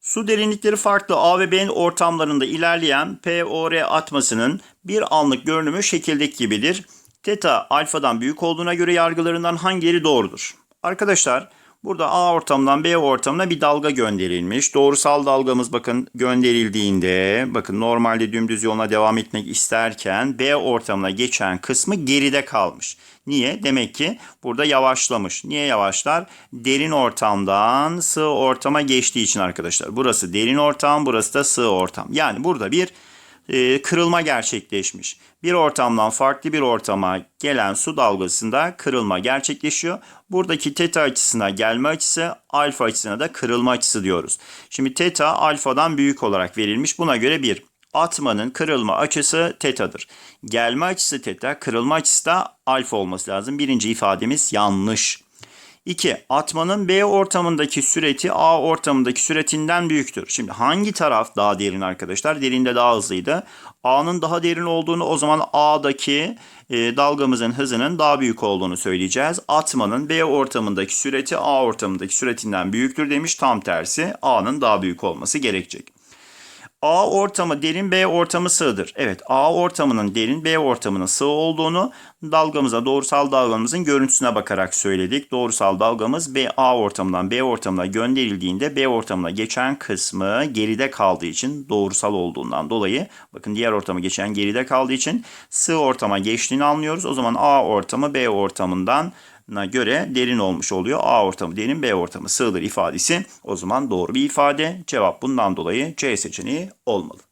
Su derinlikleri farklı A ve B ortamlarında ilerleyen POR atmasının bir anlık görünümü şekildeki gibidir. Teta alfadan büyük olduğuna göre yargılarından hangileri doğrudur? Arkadaşlar burada A ortamdan B ortamına bir dalga gönderilmiş. Doğrusal dalgamız bakın gönderildiğinde bakın normalde dümdüz yoluna devam etmek isterken B ortamına geçen kısmı geride kalmış. Niye? Demek ki burada yavaşlamış. Niye yavaşlar? Derin ortamdan sığ ortama geçtiği için arkadaşlar. Burası derin ortam, burası da sığ ortam. Yani burada bir e, kırılma gerçekleşmiş. Bir ortamdan farklı bir ortama gelen su dalgasında kırılma gerçekleşiyor. Buradaki teta açısına gelme açısı, alfa açısına da kırılma açısı diyoruz. Şimdi teta alfadan büyük olarak verilmiş. Buna göre bir atmanın kırılma açısı tetadır. Gelme açısı teta, kırılma açısı da alfa olması lazım. Birinci ifademiz yanlış. 2. Atmanın B ortamındaki süreti A ortamındaki süretinden büyüktür. Şimdi hangi taraf daha derin arkadaşlar? Derinde daha hızlıydı. A'nın daha derin olduğunu o zaman A'daki e, dalgamızın hızının daha büyük olduğunu söyleyeceğiz. Atmanın B ortamındaki süreti A ortamındaki süretinden büyüktür demiş. Tam tersi A'nın daha büyük olması gerekecek. A ortamı derin, B ortamı sığdır. Evet, A ortamının derin, B ortamının sığ olduğunu dalgamıza, doğrusal dalgamızın görüntüsüne bakarak söyledik. Doğrusal dalgamız B A ortamından B ortamına gönderildiğinde B ortamına geçen kısmı geride kaldığı için doğrusal olduğundan dolayı bakın diğer ortama geçen geride kaldığı için sığ ortama geçtiğini anlıyoruz. O zaman A ortamı B ortamından göre derin olmuş oluyor. A ortamı derin, B ortamı sığdır ifadesi o zaman doğru bir ifade. Cevap bundan dolayı C seçeneği olmalı.